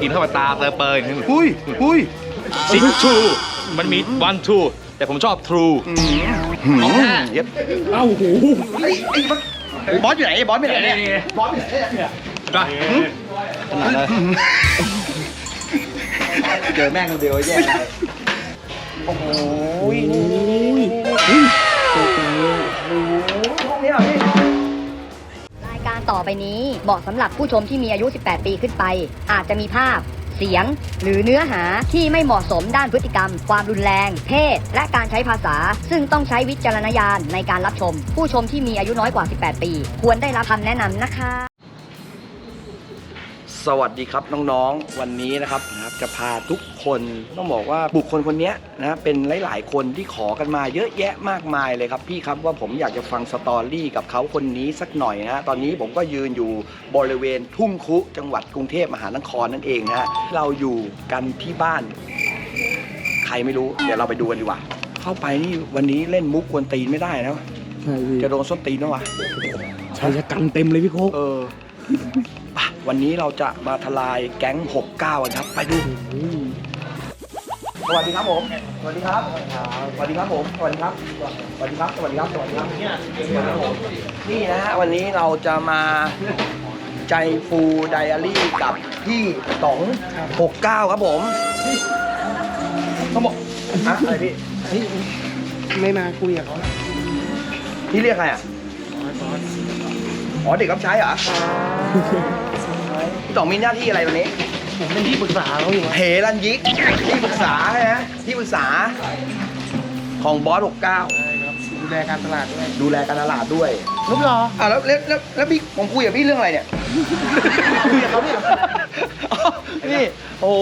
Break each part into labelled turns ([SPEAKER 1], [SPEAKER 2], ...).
[SPEAKER 1] กินเข้าไปตาเตอเปิล
[SPEAKER 2] อุ้ยอุ้ย
[SPEAKER 1] ซิกชูมันมีวันทูแต่ผมชอบทรู
[SPEAKER 2] หืม
[SPEAKER 1] ของแท้
[SPEAKER 2] เย็บ
[SPEAKER 3] เอ้าหู
[SPEAKER 2] ไอ้ไอ้บอสบอสอยู่ไหนบอสอยู่ไหนเนี่ยบอสอยู่ไหนเนี่ย
[SPEAKER 1] ก็
[SPEAKER 2] เจอแม่งคนเดียวแย่เลยโอ้โหนี่เห
[SPEAKER 4] ต่อไปนี้เหมาะสำหรับผู้ชมที่มีอายุ 18 ปีขึ้นไป อาจจะมีภาพ เสียง หรือเนื้อหาที่ไม่เหมาะสมด้านพฤติกรรม ความรุนแรง เพศ และการใช้ภาษา ซึ่งต้องใช้วิจารณญาณในการรับชม ผู้ชมที่มีอายุน้อยกว่า 18 ปี ควรได้รับคำแนะนำนะคะ
[SPEAKER 2] สวัสดีครับน้องๆ วันนี้นะครับนะครับจะพาทุกคนต้องบอกว่าบุคคลคนเนี้ยนะเป็นหลายๆ คนที่ขอกันมาเยอะแยะมากมายเลยครับพี่ครับว่าผมอยากจะฟังสตอรี่กับเขาคนนี้สักหน่อยนะฮะตอนนี้ผมก็ยืนอยู่บริเวณทุ่งคุจังหวัดกรุงเทพมหานครนั่นเองนะฮะเราอยู่กันที่บ้าน ใครไม่รู้เดี๋ยวเราไปดูกันดีกว่า เข้าไปนี่วันนี้เล่นมุกกวนตีนไม่ได้นะ
[SPEAKER 3] ใช่พี่
[SPEAKER 2] จะโดนส้นตีนนะวะ
[SPEAKER 3] ชายชะกันเต็มเลยพี่โคก
[SPEAKER 2] เอออะ วันนี้เราจะมาทลายแก๊ง 69กันครับ ไปดู สวัสดีครับผม สวัสดีครับ สวัสดีครับผม สวัสดีครับ สวัสดีครับ สวัสดีครับ สวัสดีครับนี่นะฮะวันนี้เราจะมาใจฟูไดอารี่กับพี่ต๋อง69 ครับผมเขาบอกฮะอะไรพี่
[SPEAKER 3] ไม่มาคุยกับเขา
[SPEAKER 2] พี่เรียกใครอะ อ๋อเด็กรับใช้เหรอ พี่ต๋องมีหน้าที่อะไรวันนี้
[SPEAKER 3] ผมเป็นที่ปรึกษาเขาอยู่
[SPEAKER 2] เหรันยิกที่ปรึกษาใช่ไหมที่ปรึกษาของบอส
[SPEAKER 3] ดูแลการตลาดด้วย
[SPEAKER 2] 69ดูแลการตลาดด้วย
[SPEAKER 3] รูปหรอ
[SPEAKER 2] อะแล้วแล้วแล้วแล้วพี่ผมคุยกับพี่เรื่องอะไรเนี่ยคุยกับเขาพี่นี่โอ้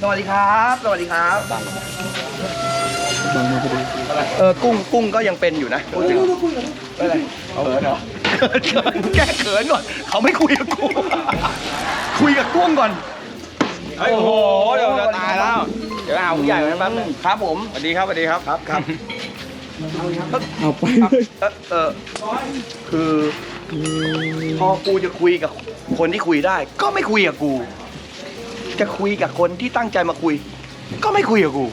[SPEAKER 2] สวัสดีครับ สวัสดีครับ
[SPEAKER 3] บางมาพอดี
[SPEAKER 2] เออกุ้งกุ้งก็ยังเป็นอยู่นะพูดถึงไม่เป็นไรเอาเขินเหรอเขิน แก้เขินก่อน เขาไม่คุยกับกู คุยกับกุ้งก่อน
[SPEAKER 1] โอ้โห เดี๋ยวจะตายแล้ว เดี๋ยวเอาผู้ใหญ่มาแป๊บนึง
[SPEAKER 2] ครับผม
[SPEAKER 1] สวัสดีครับ สวัสดีครับ
[SPEAKER 2] ครับครับ
[SPEAKER 3] เอาไป
[SPEAKER 2] ครับ
[SPEAKER 3] เลย
[SPEAKER 2] เออเออคือพอกูจะคุยกับคนที่คุยได้ ก็ไม่คุยกับกู จะคุยกับคนที่ตั้งใจมาคุย ก็ไม่คุยกับกู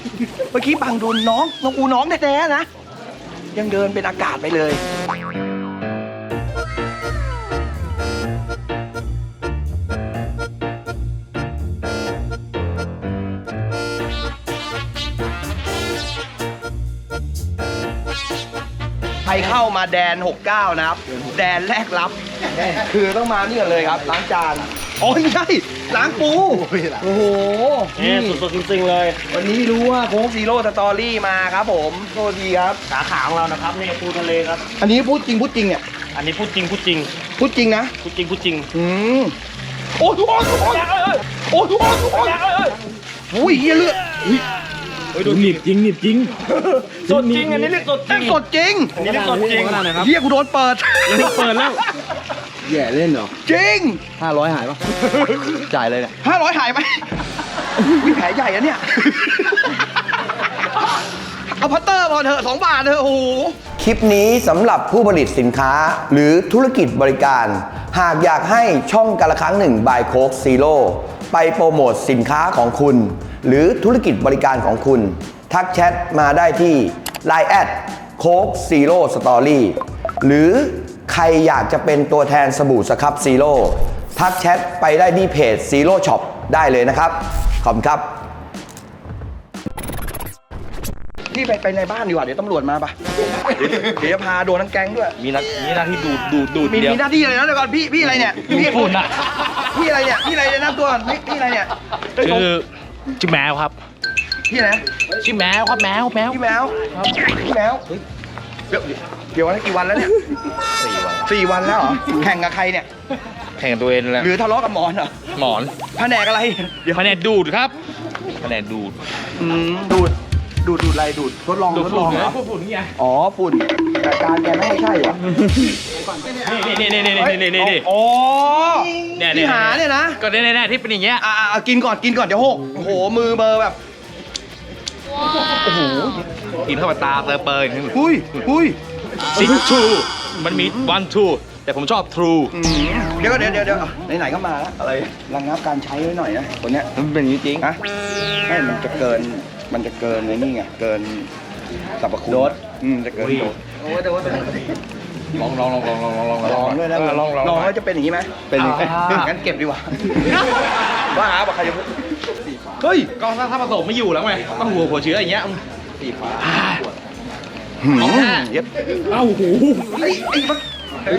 [SPEAKER 2] เมื่อกี้บังโดนน้องน้องกูน้องแท้ๆนะ ยังเดินเป็นอากาศไปเลย เข้ามาแดน 69 นะครับ แดนแรกรับ คือต้องมานี่ก่อนเลยครับล้างจานอ๋อไม่ใช่ล้างปู โอ้โห
[SPEAKER 3] นี่สุดๆจริงๆเลย
[SPEAKER 2] วันนี้รู้ว่าโค้กซีโร่สตอรี่มาครับผมโทษทีครับ
[SPEAKER 3] สาขาของเรานะครับนี่ปูทะเลครับ
[SPEAKER 2] อันนี้พูดจริงพูดจริงเนี่ย
[SPEAKER 3] อันนี้พูดจริงพูดจริง
[SPEAKER 2] พูดจริงนะ
[SPEAKER 3] พูดจริงพูดจริง
[SPEAKER 2] อืมโอ้ทุกคนทุกคนโอ้ทุกคนทุกคนอุ้ยเฮียเลือด
[SPEAKER 3] หนีบจริงหนีบจริง
[SPEAKER 1] สดจริงอันนี้เรียกสดจริง
[SPEAKER 2] สดจริง
[SPEAKER 1] อันนี้เรียกสดจริง
[SPEAKER 3] นะครับ
[SPEAKER 2] เฮียกูโดนเปิด
[SPEAKER 3] ยังไม่เปิดแล้วแย่เล่นเหรอ
[SPEAKER 2] จริง
[SPEAKER 3] ห้าร้อยหายปะจ่ายเลยเนี่ย
[SPEAKER 2] ห้าร้อยหายไหมวิแผลใหญ่อะเนี่ยเอาพัตเตอร์มาเถอะสองบาทเถอะโอ้โห
[SPEAKER 5] คลิปนี้สำหรับผู้ผลิตสินค้าหรือธุรกิจบริการ หากอยากให้ช่องกันละครั้งหนึ่งบายโคกซีโร่ไปโปรโมทสินค้าของคุณ หรือธุรกิจบริการของคุณ ทักแชทมาได้ที่ Line แอดโคกซีโร่สตอรี่หรือใครอยากจะเป็นตัวแทนสบู่สครับซีโร่ทักแชทไปได้ที่เพจซีโร่ช็อปได้เลยนะครับ ขอบคุณครับ
[SPEAKER 2] พี่ไปไปในบ้านดีกว่า เดี๋ยวตำรวจมาปะเดี๋ยวจะพาโดนทั้งแก๊งด้วย
[SPEAKER 1] มีหน้ามีหน้าที่ดูดดูดดูด
[SPEAKER 2] มี
[SPEAKER 1] เดียว
[SPEAKER 2] มีหน้าที่อะไรนะเดี๋ยวก่อนพี่พี่อะไรเนี่ย
[SPEAKER 1] ดูด
[SPEAKER 2] พี่
[SPEAKER 1] ฝุ่นอะ
[SPEAKER 2] พี่อะไรเนี่ยพี่อะไรเนี่ยน้ำตัวก่อนพี่พี่อะไรเนี่ย
[SPEAKER 1] ชื่อ ชื่อแมวครับ
[SPEAKER 2] พี่อะไรนะ
[SPEAKER 1] ชื่อแมวครับแมวแมว
[SPEAKER 2] พี่แมวพี่แมวเดี๋ยวเดี๋ยวนะกี่วันแล้วเนี่ย
[SPEAKER 1] สี่วัน
[SPEAKER 2] สี่วันแล้วเหรอแข่งกับใครเนี่ย
[SPEAKER 1] แข่งกับตัวเองแล้ว
[SPEAKER 2] หรือทะเลาะกับหมอนเหรอ
[SPEAKER 1] หมอน
[SPEAKER 2] แผนกอะไรเดี๋ยว
[SPEAKER 1] คะแนนดูดครับคะแนนดูด
[SPEAKER 2] อืมดูดดูดดูดอะไรดูดทดลองทดลองเหรอ
[SPEAKER 1] ฝุ่นนี่ไง
[SPEAKER 2] อ๋อฝุ่น แต่การแกไม่ใช่เหรอ
[SPEAKER 1] นี่นี่นี่นี่นี่นี่นี่นี่
[SPEAKER 2] อ๋อ
[SPEAKER 1] เนี่ย
[SPEAKER 2] ที่หาเนี่ยนะ
[SPEAKER 1] ก็เนี่ยเนี่ยที่เป็นอย่างเงี้ย
[SPEAKER 2] อ่ากินก่อนกินก่อนเดี๋ยวหกโอ้โหมือเบอร์แบบโอ้โห
[SPEAKER 1] กินเข้าไปตาเตอเปิล
[SPEAKER 2] อุ้ยอุ้ย
[SPEAKER 1] ซิกชูมันมีวันทูแต่แต่ผมชอบ True
[SPEAKER 2] อืมเดี๋ยวก็เดี๋ยวเดี๋ยวเดี๋ยวไหนๆก็มาแล้วอะไรระงับการใช้ไว้หน่อยนะคนเนี้ย
[SPEAKER 1] มันเป็นอย่างนี้จริง
[SPEAKER 2] ฮะไม่มันจะเกินมันจะเกินในนี่ไงเกินสรรพคุณ
[SPEAKER 1] โดส
[SPEAKER 2] อืมจะเกินโดสโอ้ยแต่ว่า
[SPEAKER 1] ลองลองลองลองลองลองลอง
[SPEAKER 2] ลองด้วยนะ
[SPEAKER 1] ลองลอง
[SPEAKER 2] ลองแล้วจะเป็นอย่างนี้ไหม
[SPEAKER 1] เป็นอย่างนี้
[SPEAKER 2] อ่างั้นเก็บดีกว่าว่าหาบอกใครจะพูด
[SPEAKER 1] เฮ้ยก็ถ้าถ้าผสมไม่อยู่แล้วไงต้องหัวหัวเชื้ออย่างเงี้ยสีฟ้า
[SPEAKER 2] หืม
[SPEAKER 1] ของแท้
[SPEAKER 2] เย็บ
[SPEAKER 3] เอ้าโห
[SPEAKER 2] ไอ้ไอ้บอส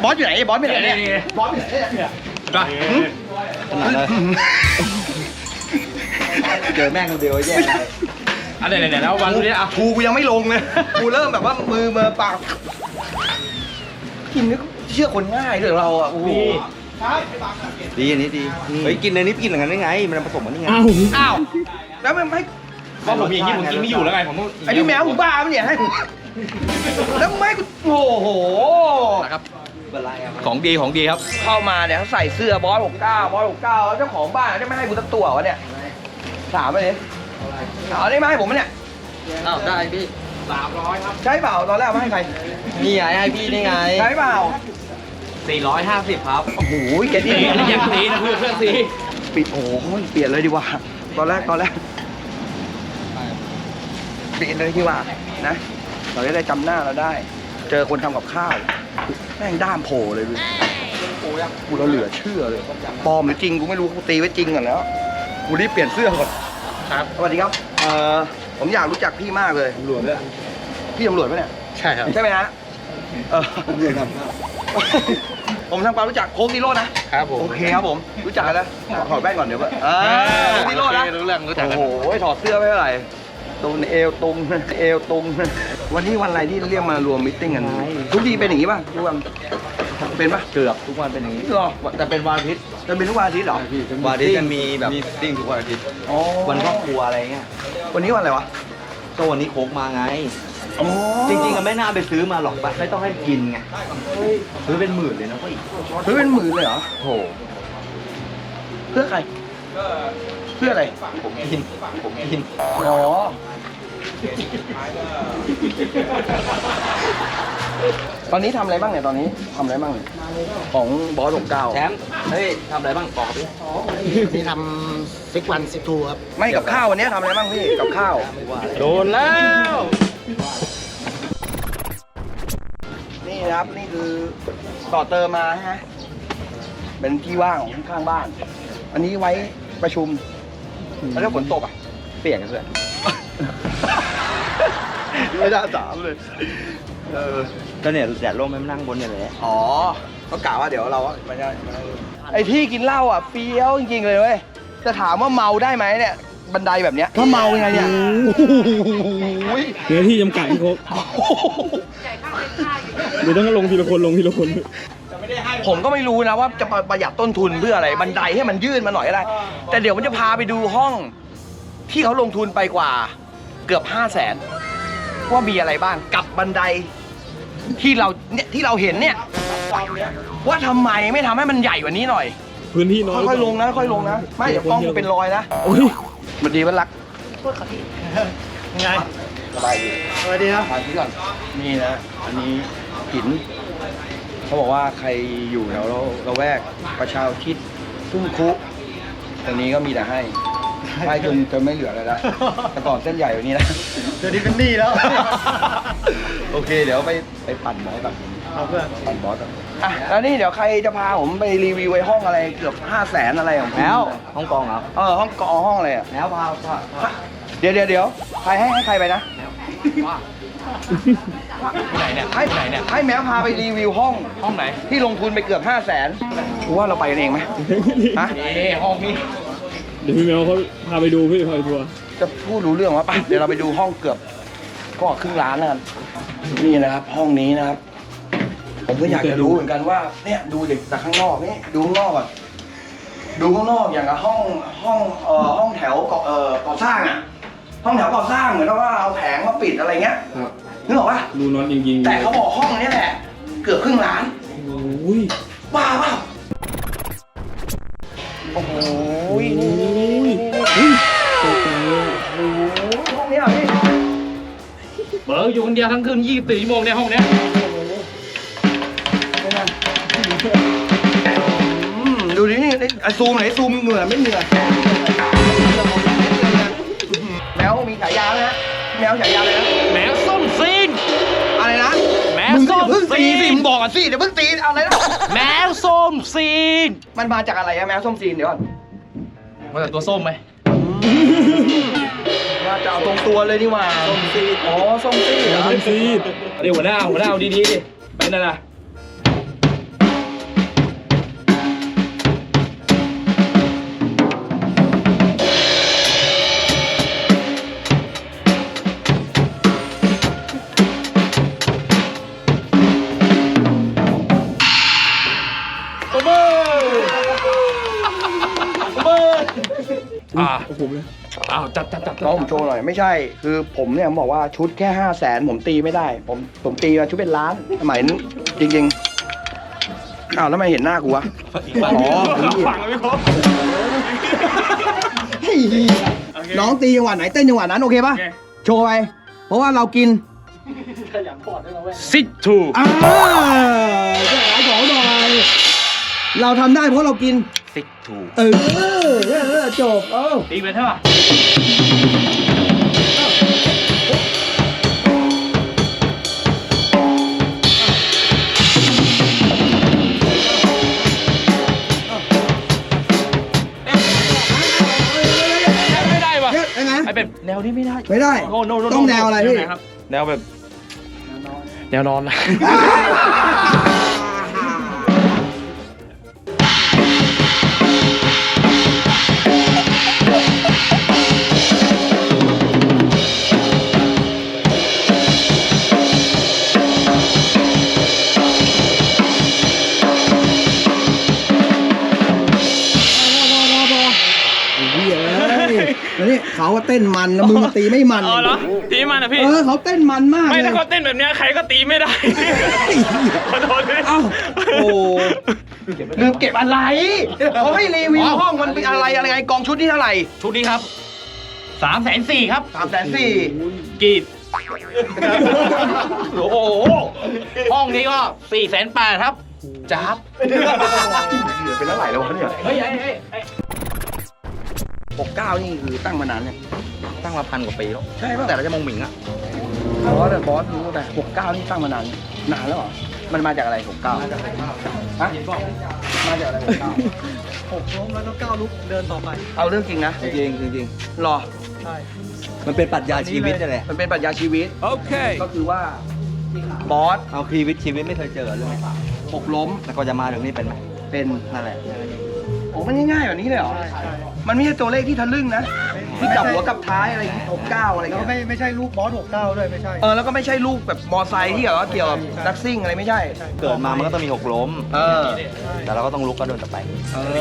[SPEAKER 2] บอสอยู่ไหนไอ้บอสไปไหนเนี่ยบอสไปไหนเนี่ย
[SPEAKER 1] ก็
[SPEAKER 2] เจอแม่งคนเดียวแย่ เลย
[SPEAKER 1] อันไหนไหนแล้ววันนี้อะ
[SPEAKER 2] ทูกูยังไม่ลงเลย กูเริ่มแบบว่ามือมือปาก กินนี่เชื่อคนง่ายเลยเราอะโอ้โห
[SPEAKER 1] ดีอันนี้ดีเฮ้ยกินในนี้กินอย่างนั้นได้ไง มันผสมมันได้ไง
[SPEAKER 3] เอ้า
[SPEAKER 2] อ้าวแล้วมันไม่
[SPEAKER 1] ก็ผมอย่างนี้ผมกินไม่อยู่แล้วไงผมต้อง
[SPEAKER 2] ไอ้นี่แมวมึงบ้าปะเนี่ยให้แล้วไม่กูโอ้โห
[SPEAKER 1] นะครับของดีของดีครับ
[SPEAKER 2] เข้ามาเนี่ยเขาใส่เสื้อบอสหกเก้าบอสหกเก้าเจ้าของบ้านจะไม่ให้กูสักตัววะเนี่ยถามไปเลย ถามได้ไหมาให้ผมปะเนี่ย
[SPEAKER 1] อ้าวได้พี่
[SPEAKER 2] ใช่เปล่าตอนแรกเอามาให้ใคร
[SPEAKER 1] นี่ไงให้พี่นี่ไง
[SPEAKER 2] ใช่เปล่า
[SPEAKER 1] 450ครับ
[SPEAKER 2] โอ้โหแกที่
[SPEAKER 1] สีนี่ยังสีนะเพื่อนเพื่อนสี
[SPEAKER 2] ปิดโอ้โหเปลี่ยนเลยดีกว่า ตอนแรกตอนแรกเปลี่ยนเลยดีกว่านะ เราจะได้จำหน้าเราได้ เจอคนทำกับข้าวแม่งด้ามโผล่เลยดูโอ้ยกูเราเหลือเชื่อเลยปลอมหรือจริงกูไม่รู้กูตีไว้จริงก่อนแล้วกูรีบเปลี่ยนเสื้อก่อน
[SPEAKER 1] ครับ
[SPEAKER 2] สวัสดีครับ เอ่อ ผมอยากรู้จักพี่มากเลย
[SPEAKER 1] รวมด้วย
[SPEAKER 2] พี่ตำรวจปะเนี่ย
[SPEAKER 1] ใช่ครับ
[SPEAKER 2] ใช่ไหมฮะเออผมทำความรู้จักโค้กซีโร่นะ
[SPEAKER 1] ครับผม
[SPEAKER 2] โอเคครับผม รู้จักกันแล้วถอดแว่นก่อนเดี๋ยวเพื่อนอ่าโค้กซีโร่นะ
[SPEAKER 1] รู้เรื่องรู้จักกัน
[SPEAKER 2] โอ้โห ถอดเสื้อไม่เท่าไหร่ตรงเอวตรงเอวตรงวันนี้วันอะไรที่เรียกมารวมมิทติ้งกัน ทุกทีเป็นอย่างนี้ป่ะทุกวัน เป็นป่ะ
[SPEAKER 1] เกือบทุกวันเป็นอย่างนี้
[SPEAKER 2] หรอ
[SPEAKER 1] แต่เป็นวันอาทิตย์
[SPEAKER 2] จะเป็นทุกวันอาทิตย์เหรอ
[SPEAKER 1] วันอาทิตย์จะมีแบบมีติ้งทุกวันอาทิตย์
[SPEAKER 2] อ๋อ
[SPEAKER 1] วันครอบครัวอะไรเงี้ย
[SPEAKER 2] วันนี้วันอะไรวะ
[SPEAKER 1] ก็วันนี้โค้กมาไง
[SPEAKER 2] อ๋อ
[SPEAKER 1] จริงๆก็ไม่น่าไปซื้อมาหรอกปะไม่ต้องให้กินไงซื้อเป็นหมื่นเลยนะก็อีก
[SPEAKER 2] ซื้อเป็นหมื่นเลยเหรอ
[SPEAKER 1] โห
[SPEAKER 2] เพื่อใครเพื่ออะไร
[SPEAKER 1] ผมกินผมกิน
[SPEAKER 2] อ๋อ ตอนนี้ทำอะไรบ้างเนี่ยตอนนี้ทำอะไรบ้างเนี่ยของบอสหกเก้า
[SPEAKER 1] แชมป์เฮ้ยทำอะไรบ้างบอกพี่
[SPEAKER 6] ที่ทำซิกวันซิกทูครับ
[SPEAKER 2] ไม่กับข้าววันนี้ทำอะไรบ้างพี่กับข้าว
[SPEAKER 1] โดนแล้ว
[SPEAKER 2] นี่นะครับนี่คือต่อเติมมาใช่ไหมเป็นที่ว่างของข้างบ้าน อันนี้ไว้ประชุมแล้วถ้าฝนตกอะ
[SPEAKER 1] เปียกกันเลย
[SPEAKER 2] ไม่ได้สามเลย เออ
[SPEAKER 1] ก็เนี่ยแดดร่มไม่มานั่งบนเนี่ยแหละ
[SPEAKER 2] อ๋อ ก็กะว่าเดี๋ยวเราไม่ได้ไม่ได้ไอ้ที่กินเหล้าอะเฟี้ยวจริงๆเลยเว้ย จะถามว่าเมาได้ไหมเนี่ย บันไดแบบเนี้ยถ้าเมายังไงเนี่ยโอ้ย
[SPEAKER 3] เนื้อที่จำกัดพี่โคกเดี๋ยวต้องลงทีละคนลงทีละคน
[SPEAKER 2] ผมก็ไม่รู้นะว่าจะประหยัดต้นทุนเพื่ออะไร บันไดให้มันยื่นมาหน่อยอะไร แต่เดี๋ยวมันจะพาไปดูห้อง ที่เขาลงทุนไปกว่า เกือบห้าแสนว่ามีอะไรบ้างกับบันได ที่เราเนี่ยที่เราเห็นเนี่ย ว่าทำไมไม่ทำให้มันใหญ่กว่านี้หน่อย
[SPEAKER 3] พื้นที่น้อย
[SPEAKER 2] ค่อยๆลงนะค่อยๆลงนะ ไม่เดี๋ยวกล้องมันเป็นรอยนะ
[SPEAKER 3] โอ้ย
[SPEAKER 2] มันดีมันรัก
[SPEAKER 6] ไง
[SPEAKER 2] สบายดี
[SPEAKER 6] สวัสดีครับ
[SPEAKER 2] มาที่ก่อนนี่นะ อันนี้หิน เขาบอกว่าใครอยู่แถวเราเราแวกประชาคิดทุ่งคุตรงนี้ก็มีแต่ให้ ให้จนจนไม่เหลือเลยนะแต่ก่อนเส้นใหญ่กว่านี้นะ
[SPEAKER 6] เดี๋ยวนี้เป็นหนี้แล้ว
[SPEAKER 2] โอเค เดี๋ยวไปไปปั่นบอสก่อน
[SPEAKER 6] เอาเพื่อน
[SPEAKER 2] ปั่นบอสก่อนอะแล้วนี่เดี๋ยวใครจะพาผมไปรีวิวไอ้ห้องอะไรเกือบห้าแสนอะไรของผม
[SPEAKER 1] แล้วห้องกองเหรอ
[SPEAKER 2] เออห้องกอห้องอะไรอะ
[SPEAKER 1] แล้วพาพา
[SPEAKER 2] เดี๋ยวเดี๋ยวเดี๋ยวใครให้ให้ใครไปนะ
[SPEAKER 1] ว่าที่ไหนเนี่ย
[SPEAKER 2] ให้
[SPEAKER 1] ที่ไหนเนี่ย
[SPEAKER 2] ให้แมวพาไปรีวิวห้อง
[SPEAKER 1] ห้องไหน
[SPEAKER 2] ที่ลงทุนไปเกือบห้าแสนกูว่าเราไปกันเองไหมฮะ
[SPEAKER 1] นี่ห้องนี้
[SPEAKER 3] เดี๋ยวพี่แมวเขาพาไปดูพี่พาไปทัวร์
[SPEAKER 2] จะพูดรู้เรื่องวะไปเดี๋ยวเราไปดูห้องเกือบ ก็ครึ่งล้านแล้วกันนี่นะครับ ห้องนี้นะครับ ผมก็อยากจะรู้เหมือนกันว่า เนี่ยดูเด็กจากข้างนอกนี่ดูข้างนอกก่อนดูข้างนอกอย่างกับห้องห้องเอ่อห้องแถวก่อเอ่อก่อสร้างอะห้องแถวก่อสร้างเหมือนกับว่าเอาแผงมาปิดอะไรเงี้ย
[SPEAKER 3] ครับ
[SPEAKER 2] นึกออกปะ
[SPEAKER 3] ดูน็อตยิงๆ
[SPEAKER 2] แต่เขาบอกห้องนี้แหละ เกือบครึ่งล้าน
[SPEAKER 3] โอ้ย
[SPEAKER 2] บ้าเปล่าโอ้โหนี่นี่นี่นี่
[SPEAKER 3] เบิ
[SPEAKER 1] ร์อยู่คนเดียวทั้งคืน24ชั่วโมงในห้องเนี้ย
[SPEAKER 2] เป็นไงอะซูมไหนอยซูมเหงื่อไม่เหงื่อแมวมีฉายาไหมฮะแมวฉายาอะไรนะ
[SPEAKER 1] แมวส้มซีน
[SPEAKER 2] อะไรนะ
[SPEAKER 1] แมว
[SPEAKER 2] มึงก็อย่าเพิ่ง
[SPEAKER 1] ส้ม
[SPEAKER 2] ตี
[SPEAKER 1] ตี
[SPEAKER 2] สิมึงบอกก่อนสิเดี๋ยวเพิ่งตีอะไรนะ
[SPEAKER 1] แมวส้มซีน
[SPEAKER 2] มันมาจากอะไรอะแมวส้มซีนเดี๋ยวก่อน
[SPEAKER 1] มาจากตัวส้มไหม
[SPEAKER 2] มาจะเอาตรงตัวเลยนี่หว่า ส้มซีด อ๋อส้มซีดเหรอ
[SPEAKER 3] ทำซีด
[SPEAKER 1] เดี๋ยวหัวหน้าหัวหน้าเอาดีๆดิไปนั่นน่ะ
[SPEAKER 3] โช
[SPEAKER 2] ว์หน่อยไม่ใช่ คือผมเนี่ยบอกว่าชุดแค่ห้าแสนผมตีไม่ได้ ผมผมตีมาชุดเป็นล้านสมัยนั้นจริงๆอ้าวแล้วทำไมเห็นหน้ากูวะอ๋อ
[SPEAKER 1] ฟังไม่ครบ
[SPEAKER 2] เฮ้ยน้องตีจังหวะไหนเต้นจังหวะนั้นโอเคป่ะ
[SPEAKER 1] โอเค
[SPEAKER 2] โชว์ไปเพราะว่าเรากิน
[SPEAKER 1] ซิทู
[SPEAKER 2] อ่าจะขายของหน่อยเราทำได้เพราะเรากิน
[SPEAKER 1] ซิทู
[SPEAKER 2] เออเออจบเออ
[SPEAKER 1] ตีไปเท่าไหร่ ไม่ได้ว่ะ
[SPEAKER 2] เฮ้ยยังไง
[SPEAKER 1] ไอแบบแนวนี้ไม่ได้
[SPEAKER 2] ไม่ได้
[SPEAKER 1] โอ้โนโน
[SPEAKER 2] ต้องแนวอะไรพี่
[SPEAKER 1] แนวแบบแนวนอนนะ
[SPEAKER 2] เขาว่าเต้นมันแล้วมึงมาตีไม่มัน
[SPEAKER 1] อ๋อเหรอตีมันนะพี่
[SPEAKER 2] เออเขาเต้นมันมาก
[SPEAKER 1] ไม่
[SPEAKER 2] เล
[SPEAKER 1] ถ้าย เขาเต้นแบบเนี้ยใครก็ตีไม่ได้ขอโทษด้วย
[SPEAKER 2] เอ้าโอ้ลืมเก็บอะไรเขาให้รีวิวห้องมันเป็นอะไรอะไรไงกองชุดนี่เท่าไหร่
[SPEAKER 1] ชุดนี้ครับสามแสนสี่ครับ
[SPEAKER 2] สามแสนสี่
[SPEAKER 1] กีบโอ้โหห้องนี้ก็สี่แสนแปดครับจับ
[SPEAKER 2] เป็นเท่าไหร่แล้ววะเนี่ย
[SPEAKER 1] เฮ้ย ไอ้ไอ้ไอ้
[SPEAKER 2] หกเก้านี่คือตั้งมานานเนี่ย
[SPEAKER 1] ตั้งมาพันกว่าปีแล้ว
[SPEAKER 2] ใช่ป่ะ
[SPEAKER 1] แต่เราจะมองหมิงอะ
[SPEAKER 2] บอสอะบอสรู้แต่หกเก้านี่ตั้งมานานนานแล้วเหรอมันมาจากอะไรหกเก้าฮะมาจากอะไรหกเก้า
[SPEAKER 7] หกล้มแล้วก็ก้าวลุกเดินต่อไป
[SPEAKER 2] เอาเรื่องจริงนะ
[SPEAKER 8] จริงจริง
[SPEAKER 2] หรอ
[SPEAKER 7] ใช่
[SPEAKER 8] มันเป็นปรัชญาชีวิตนั่นแหละ
[SPEAKER 2] มันเป็นปรัชญาชีวิต
[SPEAKER 1] โอเค
[SPEAKER 2] ก็คือว่าบอส
[SPEAKER 8] เอาชีวิตชีวิตไม่เคยเจอเลย
[SPEAKER 2] หกล้ม
[SPEAKER 8] แล้วก็จะมาถึงนี่เป็นไหม
[SPEAKER 2] เป็น
[SPEAKER 8] นั่นแหละ
[SPEAKER 2] โอ้มันง่ายๆแบบนี้เลยเหรอ
[SPEAKER 7] ใช่ใช่
[SPEAKER 2] มันไม่ใช่ตัวเลขที่ทะลึ่งนะที่กลับหัวกลับท้ายอะไรอย่างงี้หกเก้าอะไร
[SPEAKER 7] แล้ว
[SPEAKER 2] เงี้
[SPEAKER 7] ไม่
[SPEAKER 2] ย
[SPEAKER 7] ไม่ใช่ลูกบอสหกเก้าด้วยไม่ใช่
[SPEAKER 2] เออแล้วก็ไม่ใช่ลูกแบบมอไซค์ที่แบบว่าเกี่ยวกับนักซิ่งอะไรไม่ใช่
[SPEAKER 8] เกิดมามันก็ต้องมีหกล้ม
[SPEAKER 2] เออ
[SPEAKER 8] แต่เราก็ต้องลุกก็เดินต่อไป
[SPEAKER 2] เออ